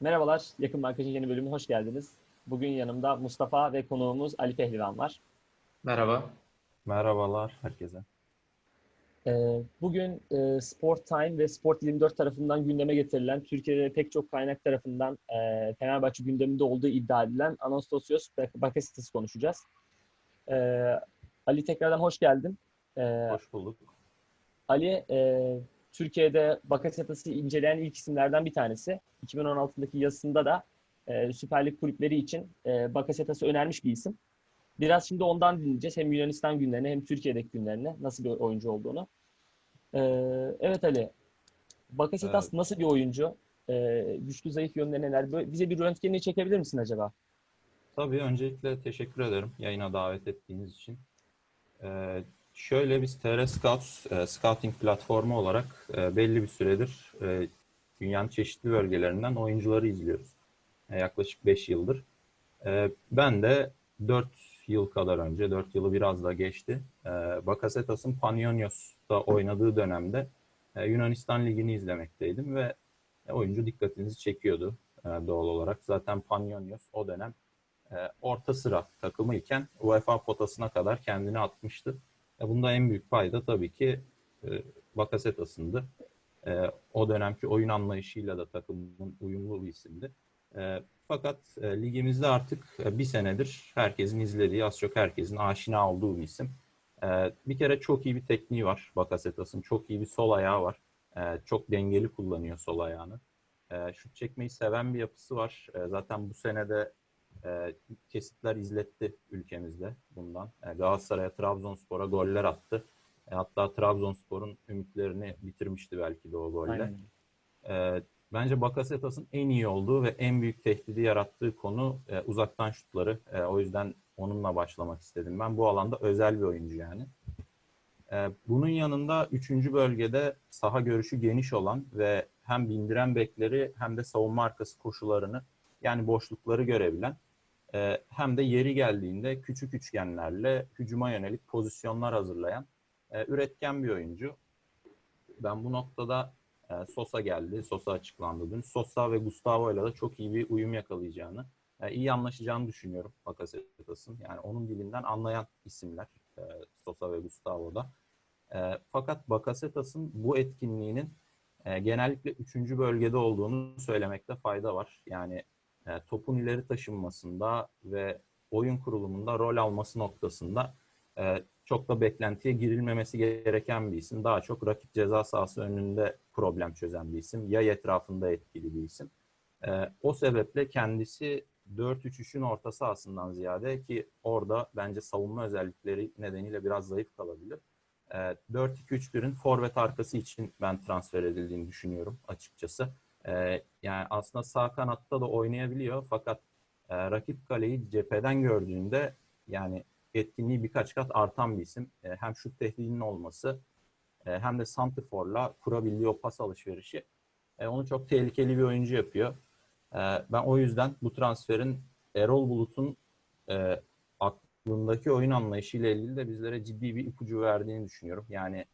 Merhabalar, Yakın Markaj'ın yeni bölümüne hoş geldiniz. Bugün yanımda Mustafa ve konuğumuz Ali Pehlivan var. Merhaba. Merhabalar herkese. Ee, Bugün e, Sport Time ve Sport 24 tarafından gündeme getirilen, Türkiye'de pek çok kaynak tarafından e, Fenerbahçe gündeminde olduğu iddia edilen Anastasios Bakasetas'ı konuşacağız. Ee, Ali tekrardan hoş geldin. Ee, Hoş bulduk. Ali e, Türkiye'de Bakasetas'ı inceleyen ilk isimlerden bir tanesi. 2016'daki yazısında da e, Süper Lig kulüpleri için e, Bakasetas'ı önermiş bir isim. Biraz şimdi ondan dinleyeceğiz. Hem Yunanistan günlerini hem Türkiye'deki günlerini nasıl bir oyuncu olduğunu. E, evet Ali, Bakasetas Evet. nasıl bir oyuncu? E, güçlü zayıf yönleri neler? Böyle bize bir röntgenini çekebilir misin acaba? Tabii öncelikle teşekkür ederim yayına davet ettiğiniz için. Ee, şöyle biz TR Scouts, e, scouting platformu olarak e, belli bir süredir e, dünyanın çeşitli bölgelerinden oyuncuları izliyoruz. E, yaklaşık 5 yıldır. E, ben de 4 yıl kadar önce, 4 yılı biraz da geçti. E, Bakasetas'ın Panionios'ta oynadığı dönemde e, Yunanistan Ligi'ni izlemekteydim ve e, oyuncu dikkatinizi çekiyordu e, doğal olarak. Zaten Panionios o dönem e, orta sıra takımı iken UEFA potasına kadar kendini atmıştı. E, bunda en büyük payda tabii ki e, Bakasetas'ındı. E, o dönemki oyun anlayışıyla da takımın uyumlu bir isimdi. E, fakat e, ligimizde artık e, bir senedir herkesin izlediği, az çok herkesin aşina olduğu bir isim. E, bir kere çok iyi bir tekniği var Bakasetas'ın. Çok iyi bir sol ayağı var. E, çok dengeli kullanıyor sol ayağını. E, şut çekmeyi seven bir yapısı var. E, zaten bu senede e, kesitler izletti ülkemizde bundan. E, Galatasaray'a, Trabzonspor'a goller attı. E, hatta Trabzonspor'un ümitlerini bitirmişti belki de o golle. E, bence Bakasetas'ın en iyi olduğu ve en büyük tehdidi yarattığı konu e, uzaktan şutları. E, o yüzden onunla başlamak istedim ben. Bu alanda özel bir oyuncu yani. E, bunun yanında 3. bölgede saha görüşü geniş olan ve hem bindiren bekleri hem de savunma arkası koşularını yani boşlukları görebilen e, hem de yeri geldiğinde küçük üçgenlerle hücuma yönelik pozisyonlar hazırlayan e, üretken bir oyuncu. Ben bu noktada e, Sosa geldi. Sosa açıklandı dün. Sosa ve Gustavo ile de çok iyi bir uyum yakalayacağını, e, iyi anlaşacağını düşünüyorum Bakasetas'ın. Yani onun dilinden anlayan isimler Sosa ve Gustavo'da. E, fakat Bakasetas'ın bu etkinliğinin genellikle 3. bölgede olduğunu söylemekte fayda var. Yani e, topun ileri taşınmasında ve oyun kurulumunda rol alması noktasında e, çok da beklentiye girilmemesi gereken bir isim. Daha çok rakip ceza sahası önünde problem çözen bir isim. Yay etrafında etkili bir isim. E, o sebeple kendisi 4-3-3'ün orta sahasından ziyade ki orada bence savunma özellikleri nedeniyle biraz zayıf kalabilir. E, 4-2-3-1'in forvet arkası için ben transfer edildiğini düşünüyorum açıkçası. E, yani aslında sağ kanatta da oynayabiliyor fakat e, rakip kaleyi cepheden gördüğünde yani etkinliği birkaç kat artan bir isim. E, hem şut tehdidinin olması e, hem de santrforla kurabildiği o pas alışverişi e, onu çok tehlikeli bir oyuncu yapıyor. E, ben o yüzden bu transferin Erol Bulut'un e, aklındaki oyun anlayışıyla ilgili de bizlere ciddi bir ipucu verdiğini düşünüyorum. Yani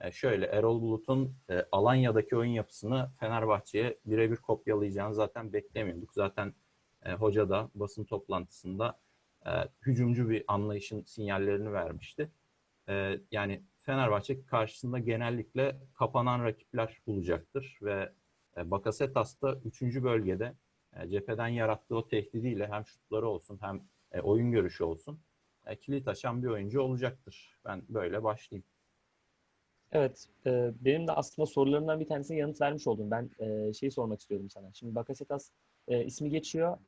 e, şöyle Erol Bulut'un e, Alanya'daki oyun yapısını Fenerbahçe'ye birebir kopyalayacağını zaten beklemiyorduk. Zaten e, hoca da basın toplantısında hücumcu bir anlayışın sinyallerini vermişti. Yani Fenerbahçe karşısında genellikle kapanan rakipler bulacaktır ve Bakasetas da 3. bölgede e, cepheden yarattığı o tehdidiyle hem şutları olsun hem oyun görüşü olsun kilit açan bir oyuncu olacaktır. Ben böyle başlayayım. Evet, e, benim de aslında sorularımdan bir tanesine yanıt vermiş oldum. Ben e, şeyi sormak istiyordum sana. Şimdi Bakasetas e, ismi geçiyor.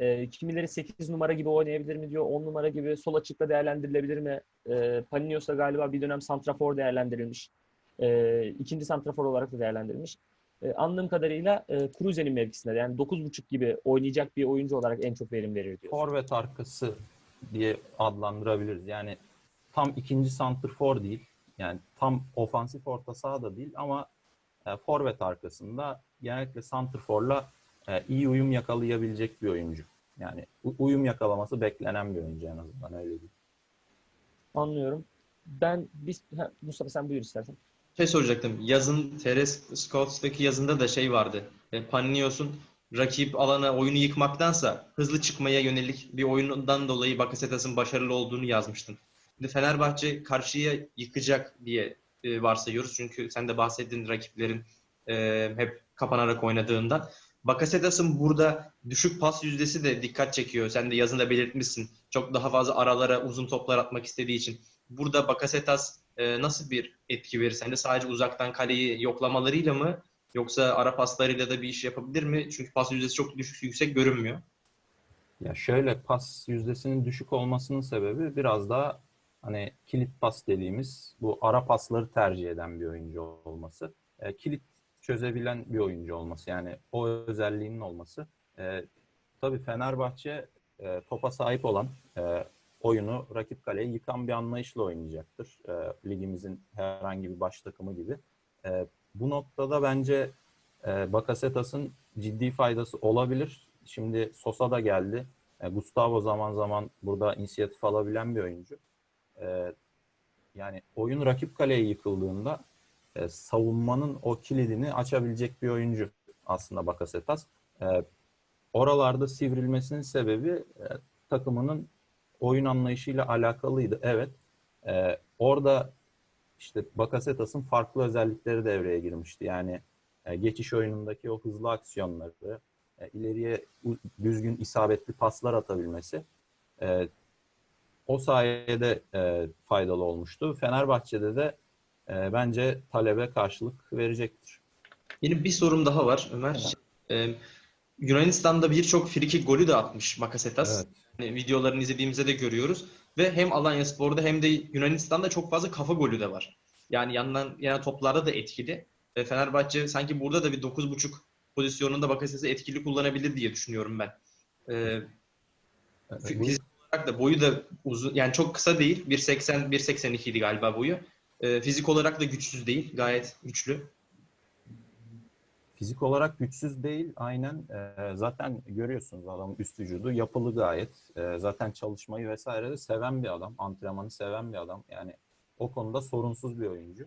E, kimileri 8 numara gibi oynayabilir mi diyor, 10 numara gibi sol açıkta değerlendirilebilir mi? E, Paninos'ta galiba bir dönem santrafor değerlendirilmiş. E, ikinci santrafor olarak da değerlendirilmiş. E, anladığım kadarıyla e, Cruze'nin mevkisinde yani 9.5 gibi oynayacak bir oyuncu olarak en çok verim verir diyor. Forvet arkası diye adlandırabiliriz. Yani tam ikinci santrfor değil. Yani tam ofansif orta saha da değil ama e, forvet arkasında genellikle santrforla e, iyi uyum yakalayabilecek bir oyuncu. Yani uyum yakalaması beklenen bir oyuncu en azından öyle değil. Anlıyorum. Ben biz ha, Mustafa sen buyur istersen. Şey soracaktım. Yazın TR Scouts'taki yazında da şey vardı. E, Panionios'un rakip alana oyunu yıkmaktansa hızlı çıkmaya yönelik bir oyundan dolayı Bakasetas'ın başarılı olduğunu yazmıştın. Fenerbahçe karşıya yıkacak diye e, varsayıyoruz. Çünkü sen de bahsettin rakiplerin e, hep kapanarak oynadığından. Bakasetas'ın burada düşük pas yüzdesi de dikkat çekiyor. Sen de yazında belirtmişsin. Çok daha fazla aralara uzun toplar atmak istediği için. Burada Bakasetas e, nasıl bir etki verir sence? Sadece uzaktan kaleyi yoklamalarıyla mı? Yoksa ara paslarıyla da bir iş yapabilir mi? Çünkü pas yüzdesi çok düşük, yüksek görünmüyor. Ya şöyle pas yüzdesinin düşük olmasının sebebi biraz daha hani kilit pas dediğimiz bu ara pasları tercih eden bir oyuncu olması. E, kilit çözebilen bir oyuncu olması yani o özelliğinin olması. E, tabii Fenerbahçe e, topa sahip olan e, oyunu rakip kaleye yıkan bir anlayışla oynayacaktır. E, ligimizin herhangi bir baş takımı gibi. E, bu noktada bence e, Bakasetas'ın ciddi faydası olabilir. Şimdi Sosa da geldi. E, Gustavo zaman zaman burada inisiyatif alabilen bir oyuncu. E, yani oyun rakip kaleye yıkıldığında e, savunmanın o kilidini açabilecek bir oyuncu aslında Bakasetas. E, oralarda sivrilmesinin sebebi e, takımının oyun anlayışıyla alakalıydı. Evet. E, orada işte Bakasetas'ın farklı özellikleri devreye girmişti. Yani e, geçiş oyunundaki o hızlı aksiyonları, e, ileriye düzgün isabetli paslar atabilmesi e, o sayede e, faydalı olmuştu. Fenerbahçe'de de e, bence talebe karşılık verecektir. Benim bir sorum daha var Ömer. Ee, Yunanistan'da birçok frikik golü de atmış Bakasetas. Evet. Hani videolarını izlediğimizde de görüyoruz. Ve hem Alanyaspor'da hem de Yunanistan'da çok fazla kafa golü de var. Yani yandan yana toplarda da etkili. Ve Fenerbahçe sanki burada da bir 9.5 pozisyonunda Bakasetas'ı etkili kullanabilir diye düşünüyorum ben. E, bu- fizik olarak da boyu da uzun yani çok kısa değil. 1.80 1.82 idi galiba boyu. Ee, fizik olarak da güçsüz değil. Gayet güçlü. Fizik olarak güçsüz değil. Aynen. Ee, zaten görüyorsunuz adamın üst vücudu yapılı gayet. Ee, zaten çalışmayı vesaire de seven bir adam. Antrenmanı seven bir adam. Yani o konuda sorunsuz bir oyuncu.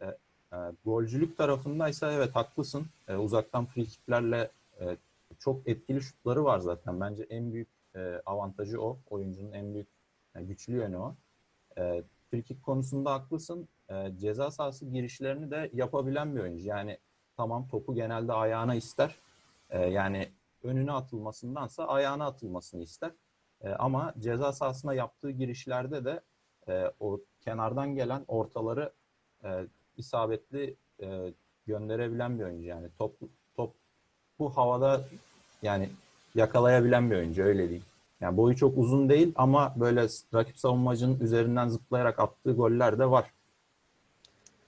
Ee, e, golcülük tarafındaysa evet haklısın. Ee, uzaktan free kicklerle e, çok etkili şutları var zaten. Bence en büyük e, avantajı o. Oyuncunun en büyük yani güçlü yönü o. E, free kick konusunda haklısın. E, ceza sahası girişlerini de yapabilen bir oyuncu. Yani tamam topu genelde ayağına ister. Ee, yani önüne atılmasındansa ayağına atılmasını ister. Ee, ama ceza sahasına yaptığı girişlerde de e, o kenardan gelen ortaları e, isabetli e, gönderebilen bir oyuncu. Yani top top bu havada yani yakalayabilen bir oyuncu öyle diyeyim. Yani boyu çok uzun değil ama böyle rakip savunmacının üzerinden zıplayarak attığı goller de var.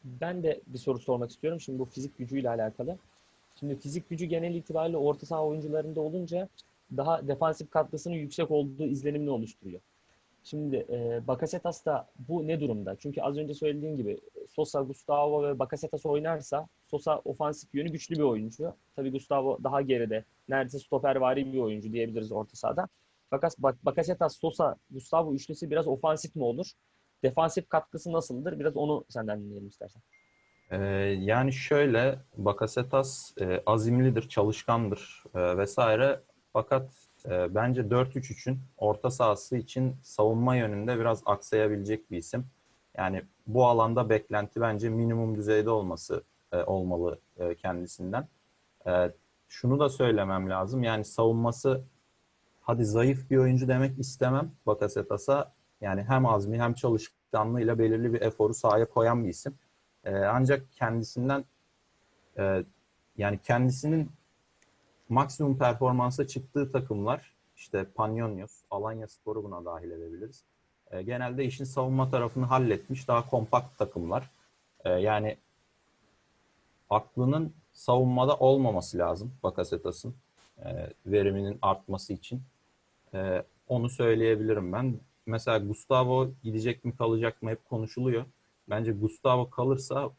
Ben de bir soru sormak istiyorum. Şimdi bu fizik gücüyle alakalı. Şimdi fizik gücü genel itibariyle orta saha oyuncularında olunca daha defansif katkısının yüksek olduğu izlenimini oluşturuyor. Şimdi e, Bakasetas da bu ne durumda? Çünkü az önce söylediğim gibi Sosa, Gustavo ve Bakasetas oynarsa Sosa ofansif yönü güçlü bir oyuncu. Tabii Gustavo daha geride. Neredeyse stopervari bir oyuncu diyebiliriz orta sahada. Fakat Bak- Bakasetas, Sosa, Gustavo üçlüsü biraz ofansif mi olur? Defansif katkısı nasıldır? Biraz onu senden dinleyelim istersen. Ee, yani şöyle Bakasetas e, azimlidir, çalışkandır e, vesaire. Fakat e, bence 4-3-3'ün orta sahası için savunma yönünde biraz aksayabilecek bir isim. Yani bu alanda beklenti bence minimum düzeyde olması e, olmalı e, kendisinden. E, şunu da söylemem lazım. Yani savunması hadi zayıf bir oyuncu demek istemem Bakasetas'a. Yani hem azmi hem çalışkanlığıyla belirli bir eforu sahaya koyan bir isim. Ee, ancak kendisinden e, yani kendisinin maksimum performansa çıktığı takımlar işte Panionios, Alanya Spor'u buna dahil edebiliriz. Ee, genelde işin savunma tarafını halletmiş daha kompakt takımlar. Ee, yani aklının savunmada olmaması lazım Bakasetas'ın e, veriminin artması için. E, onu söyleyebilirim ben. Mesela Gustavo gidecek mi kalacak mı hep konuşuluyor. Bence Gustavo kalırsa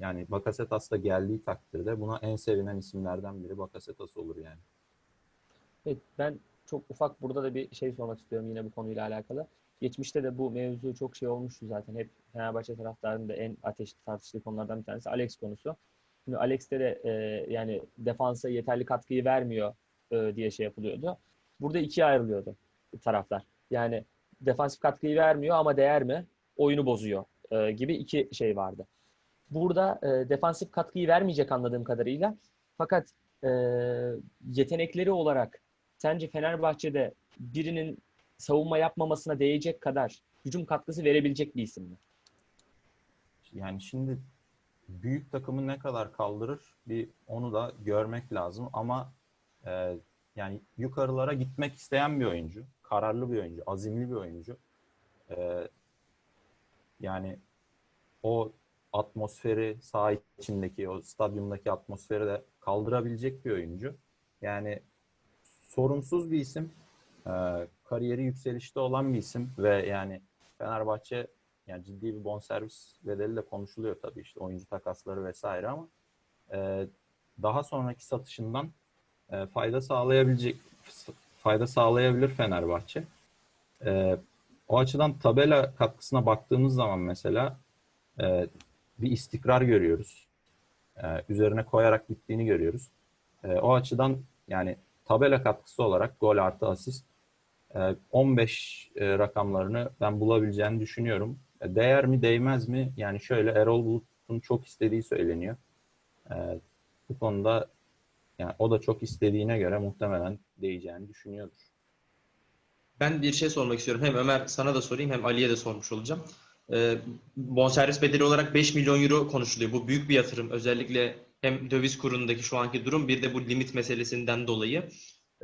yani Bakasetas da geldiği takdirde buna en sevinen isimlerden biri Bakasetas olur yani. Evet, ben çok ufak burada da bir şey sormak istiyorum yine bu konuyla alakalı. Geçmişte de bu mevzu çok şey olmuştu zaten. Hep Fenerbahçe taraftarının da en ateşli tartıştığı konulardan bir tanesi Alex konusu. Şimdi Alex'te de e, yani defansa yeterli katkıyı vermiyor e, diye şey yapılıyordu. Burada ikiye ayrılıyordu taraflar. Yani defansif katkıyı vermiyor ama değer mi? Oyunu bozuyor e, gibi iki şey vardı. Burada e, defansif katkıyı vermeyecek anladığım kadarıyla. Fakat e, yetenekleri olarak sence Fenerbahçe'de birinin savunma yapmamasına değecek kadar hücum katkısı verebilecek bir isim mi? Yani şimdi büyük takımı ne kadar kaldırır bir onu da görmek lazım ama e, yani yukarılara gitmek isteyen bir oyuncu, kararlı bir oyuncu, azimli bir oyuncu. E, yani o atmosferi saha içindeki, o stadyumdaki atmosferi de kaldırabilecek bir oyuncu. Yani sorunsuz bir isim, e, kariyeri yükselişte olan bir isim ve yani Fenerbahçe yani ciddi bir bonservis bedeli de konuşuluyor tabii işte oyuncu takasları vesaire ama e, daha sonraki satışından e, fayda sağlayabilecek fayda sağlayabilir Fenerbahçe. E, o açıdan tabela katkısına baktığımız zaman mesela e, bir istikrar görüyoruz. E, üzerine koyarak gittiğini görüyoruz. E, o açıdan yani tabela katkısı olarak gol artı asist e, 15 e, rakamlarını ben bulabileceğini düşünüyorum. E, Değer mi değmez mi? Yani şöyle Erol Bulut'un çok istediği söyleniyor. E, bu konuda yani o da çok istediğine göre muhtemelen değeceğini düşünüyordur. Ben bir şey sormak istiyorum. Hem Ömer sana da sorayım hem Ali'ye de sormuş olacağım. Ee, bonservis bedeli olarak 5 milyon euro konuşuluyor. Bu büyük bir yatırım. Özellikle hem döviz kurundaki şu anki durum bir de bu limit meselesinden dolayı.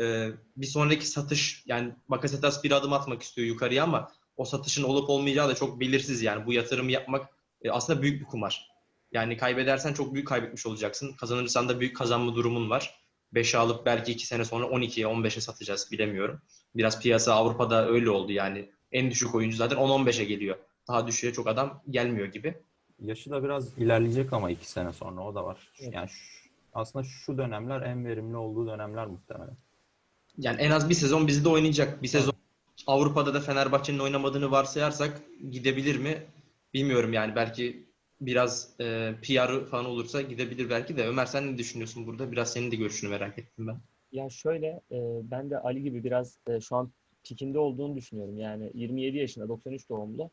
Ee, bir sonraki satış yani Bakasetas bir adım atmak istiyor yukarıya ama o satışın olup olmayacağı da çok belirsiz yani. Bu yatırımı yapmak e, aslında büyük bir kumar. Yani kaybedersen çok büyük kaybetmiş olacaksın. Kazanırsan da büyük kazanma durumun var. 5'e alıp belki 2 sene sonra 12'ye 15'e satacağız bilemiyorum. Biraz piyasa Avrupa'da öyle oldu yani. En düşük oyuncu zaten 10-15'e geliyor. Daha düşüğe çok adam gelmiyor gibi. Yaşı da biraz ilerleyecek ama iki sene sonra o da var. Evet. Yani şu- aslında şu dönemler en verimli olduğu dönemler muhtemelen. Yani en az bir sezon bizde oynayacak. Bir sezon Avrupa'da da Fenerbahçe'nin oynamadığını varsayarsak gidebilir mi? Bilmiyorum yani belki biraz e, PR falan olursa gidebilir belki de. Ömer sen ne düşünüyorsun burada? Biraz senin de görüşünü merak ettim ben. Ya şöyle e, ben de Ali gibi biraz e, şu an pikinde olduğunu düşünüyorum. Yani 27 yaşında 93 doğumlu.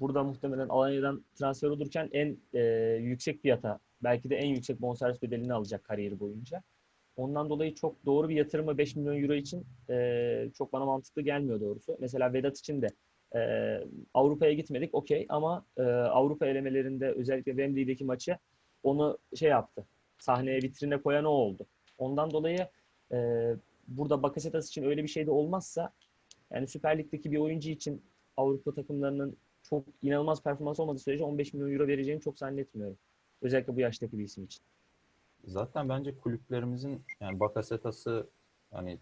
Burada muhtemelen Alanya'dan transfer olurken en e, yüksek fiyata belki de en yüksek bonservis bedelini alacak kariyeri boyunca. Ondan dolayı çok doğru bir yatırımı 5 milyon euro için e, çok bana mantıklı gelmiyor doğrusu. Mesela Vedat için de e, Avrupa'ya gitmedik okey ama e, Avrupa elemelerinde özellikle Wembley'deki maçı onu şey yaptı. Sahneye vitrine koyan o oldu. Ondan dolayı e, burada Bakasetas için öyle bir şey de olmazsa yani Süper Lig'deki bir oyuncu için Avrupa takımlarının çok inanılmaz performans olmadığı sürece 15 milyon euro vereceğini çok zannetmiyorum. Özellikle bu yaştaki bir isim için. Zaten bence kulüplerimizin yani Bakasetas'ı hani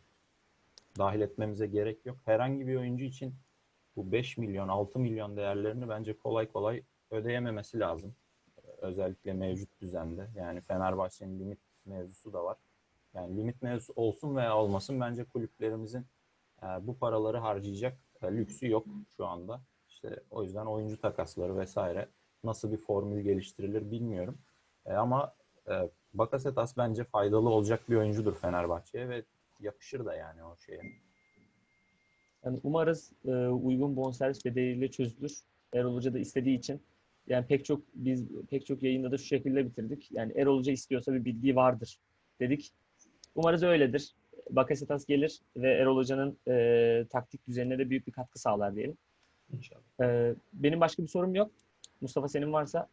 dahil etmemize gerek yok. Herhangi bir oyuncu için bu 5 milyon, 6 milyon değerlerini bence kolay kolay ödeyememesi lazım. Özellikle mevcut düzende. Yani Fenerbahçe'nin limit mevzusu da var. Yani limit mevzusu olsun veya olmasın bence kulüplerimizin e, bu paraları harcayacak e, lüksü yok şu anda. İşte o yüzden oyuncu takasları vesaire nasıl bir formül geliştirilir bilmiyorum. E, ama e, Bakasetas bence faydalı olacak bir oyuncudur Fenerbahçe'ye ve yakışır da yani o şeye. Yani umarız e, uygun bonservis bedeliyle çözülür. Erol Hoca da istediği için. Yani pek çok biz pek çok yayında da şu şekilde bitirdik. Yani Erol Hoca istiyorsa bir bildiği vardır dedik. Umarız öyledir. Bakasetas gelir ve Erol Hoca'nın e, taktik düzenine de büyük bir katkı sağlar diyelim. İnşallah. E, benim başka bir sorum yok. Mustafa senin varsa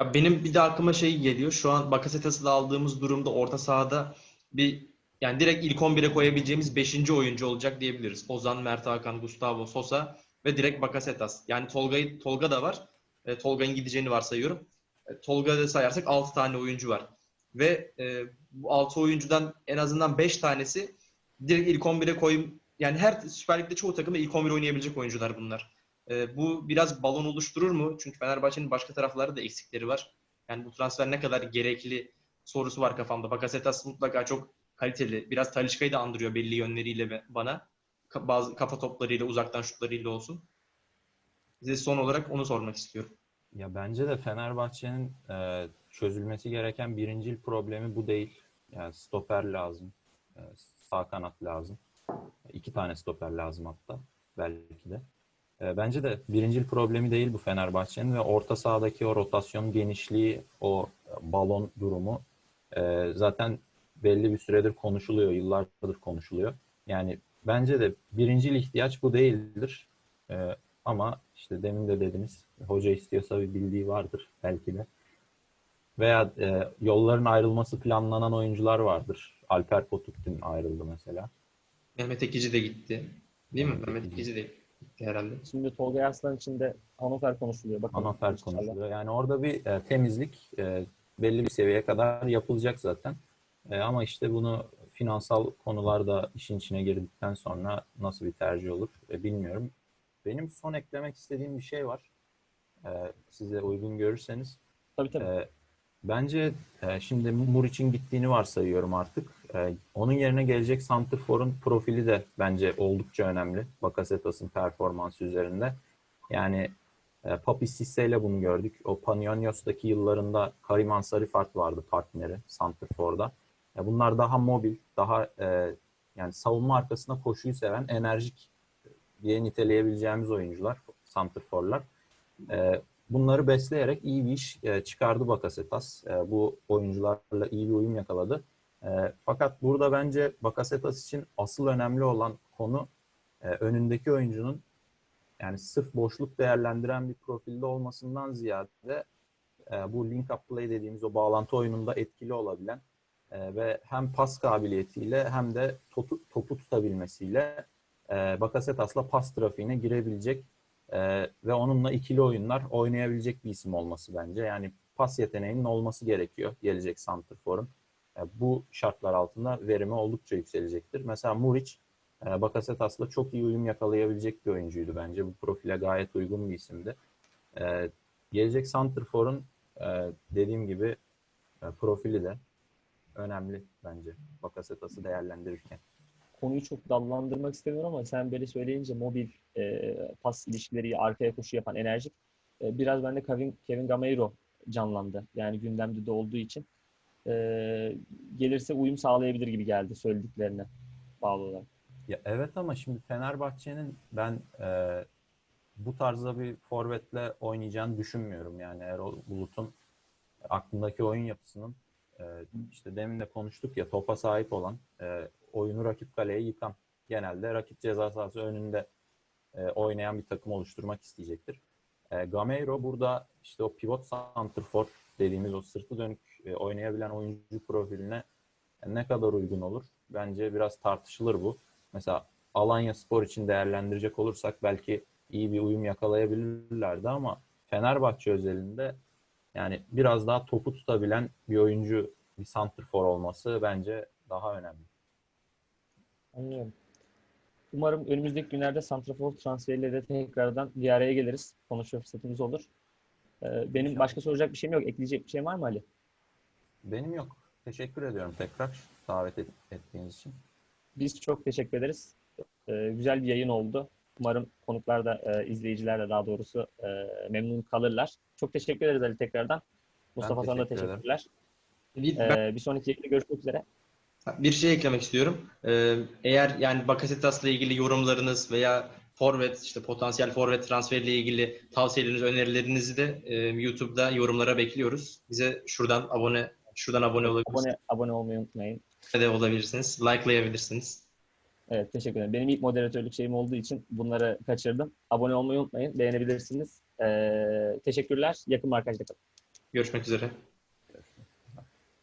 Ya benim bir de aklıma şey geliyor. Şu an Bakasetas'ı aldığımız durumda orta sahada bir yani direkt ilk 11'e koyabileceğimiz 5. oyuncu olacak diyebiliriz. Ozan, Mert Hakan, Gustavo, Sosa ve direkt Bakasetas. Yani Tolga'yı Tolga da var. E, Tolga'nın gideceğini varsayıyorum. E, Tolga'yı da sayarsak 6 tane oyuncu var. Ve e, bu 6 oyuncudan en azından 5 tanesi direkt ilk 11'e koyayım. Yani her Süper Lig'de çoğu takımda ilk 11 oynayabilecek oyuncular bunlar. E, bu biraz balon oluşturur mu? Çünkü Fenerbahçe'nin başka taraflarda da eksikleri var. Yani bu transfer ne kadar gerekli sorusu var kafamda. Bakasetas mutlaka çok kaliteli. Biraz Talisca'yı da andırıyor belli yönleriyle bana. Bazı kafa toplarıyla, uzaktan şutlarıyla olsun. Size son olarak onu sormak istiyorum. Ya bence de Fenerbahçe'nin e, çözülmesi gereken birincil problemi bu değil. Yani stoper lazım. e, sağ kanat lazım. İki tane stoper lazım hatta belki de. E, bence de birincil problemi değil bu Fenerbahçe'nin ve orta sahadaki o rotasyon genişliği, o e, balon durumu e, zaten belli bir süredir konuşuluyor, yıllardır konuşuluyor. Yani bence de birincil ihtiyaç bu değildir. E, ama işte demin de dediniz, hoca istiyorsa bir bildiği vardır belki de. Veya e, yolların ayrılması planlanan oyuncular vardır. Alper Potuktin ayrıldı mesela. Mehmet Ekici de gitti. Değil mi? Mehmet. Ekici de gitti herhalde. Şimdi Tolga Arslan için de Hanover konuşuluyor. Bakın Anafer inşallah. konuşuluyor. Yani orada bir e, temizlik e, belli bir seviyeye kadar yapılacak zaten. E, ama işte bunu finansal konularda işin içine girdikten sonra nasıl bir tercih olur e, bilmiyorum. Benim son eklemek istediğim bir şey var. E, size uygun görürseniz. Tabii tabii. E, bence e, şimdi Muriç'in gittiğini varsayıyorum artık. E, onun yerine gelecek Santrfor'un profili de bence oldukça önemli. Bakasetas'ın performansı üzerinde. Yani e, Papi Cisse ile bunu gördük. O Panionios'taki yıllarında Karim Ansarifart vardı partneri Santrfor'da. E, bunlar daha mobil, daha e, yani savunma arkasında koşuyu seven, enerjik diye niteleyebileceğimiz oyuncular, Santrfor'lar. E, bunları besleyerek iyi bir iş e, çıkardı Bakasetas. E, bu oyuncularla iyi bir uyum yakaladı. E, fakat burada bence Bakasetas için asıl önemli olan konu e, önündeki oyuncunun yani sırf boşluk değerlendiren bir profilde olmasından ziyade e, bu link up play dediğimiz o bağlantı oyununda etkili olabilen e, ve hem pas kabiliyetiyle hem de topu, topu tutabilmesiyle e, Bakasetas'la pas trafiğine girebilecek e, ve onunla ikili oyunlar oynayabilecek bir isim olması bence. Yani pas yeteneğinin olması gerekiyor gelecek Santrfor'un. E, bu şartlar altında verimi oldukça yükselecektir. Mesela Muriç e, Bakasetas'la çok iyi uyum yakalayabilecek bir oyuncuydu bence. Bu profile gayet uygun bir isimdi. E, gelecek Santrfor'un dediğim gibi profili de önemli bence Bakasetas'ı değerlendirirken. Konuyu çok dallandırmak istemiyorum ama sen böyle söyleyince mobil e, pas ilişkileri, arkaya koşu yapan enerjik. E, biraz bende Kevin, Kevin Gameiro canlandı. Yani gündemde de olduğu için. E, gelirse uyum sağlayabilir gibi geldi söylediklerine bağlı olarak. Ya evet ama şimdi Fenerbahçe'nin ben e, bu tarzda bir forvetle oynayacağını düşünmüyorum. Yani Erol Bulut'un aklındaki oyun yapısının e, işte demin de konuştuk ya topa sahip olan e, oyunu rakip kaleye yıkan genelde rakip ceza sahası önünde e, oynayan bir takım oluşturmak isteyecektir. E, Gameiro burada işte o pivot santrfor dediğimiz o sırtı dönük oynayabilen oyuncu profiline ne kadar uygun olur? Bence biraz tartışılır bu. Mesela Alanya Spor için değerlendirecek olursak belki iyi bir uyum yakalayabilirlerdi ama Fenerbahçe özelinde yani biraz daha topu tutabilen bir oyuncu, bir santrfor olması bence daha önemli. Anlıyorum. Umarım önümüzdeki günlerde Santrafor transferiyle de tekrardan bir araya geliriz. Konuşma fırsatımız olur. E, benim başka soracak bir şeyim yok. Ekleyecek bir şey var mı Ali? Benim yok. Teşekkür ediyorum tekrar davet et- ettiğiniz için. Biz çok teşekkür ederiz. Ee, güzel bir yayın oldu. Umarım konuklar da, e, izleyiciler de daha doğrusu e, memnun kalırlar. Çok teşekkür ederiz Ali tekrardan. Mustafa sana da teşekkür teşekkürler. Bir, ben Ee, bir sonraki yayında görüşmek üzere. bir şey eklemek istiyorum. Ee, eğer yani Bakasetas'la ilgili yorumlarınız veya forvet işte potansiyel forvet transferiyle ilgili tavsiyeleriniz, önerilerinizi de e, YouTube'da yorumlara bekliyoruz. Bize şuradan abone şuradan abone olabilirsiniz. Abone, abone olmayı unutmayın. de olabilirsiniz. Like'layabilirsiniz. Evet teşekkür ederim. Benim ilk moderatörlük şeyim olduğu için bunları kaçırdım. Abone olmayı unutmayın. Beğenebilirsiniz. Ee, teşekkürler. Yakın arkadaşlar. Görüşmek üzere.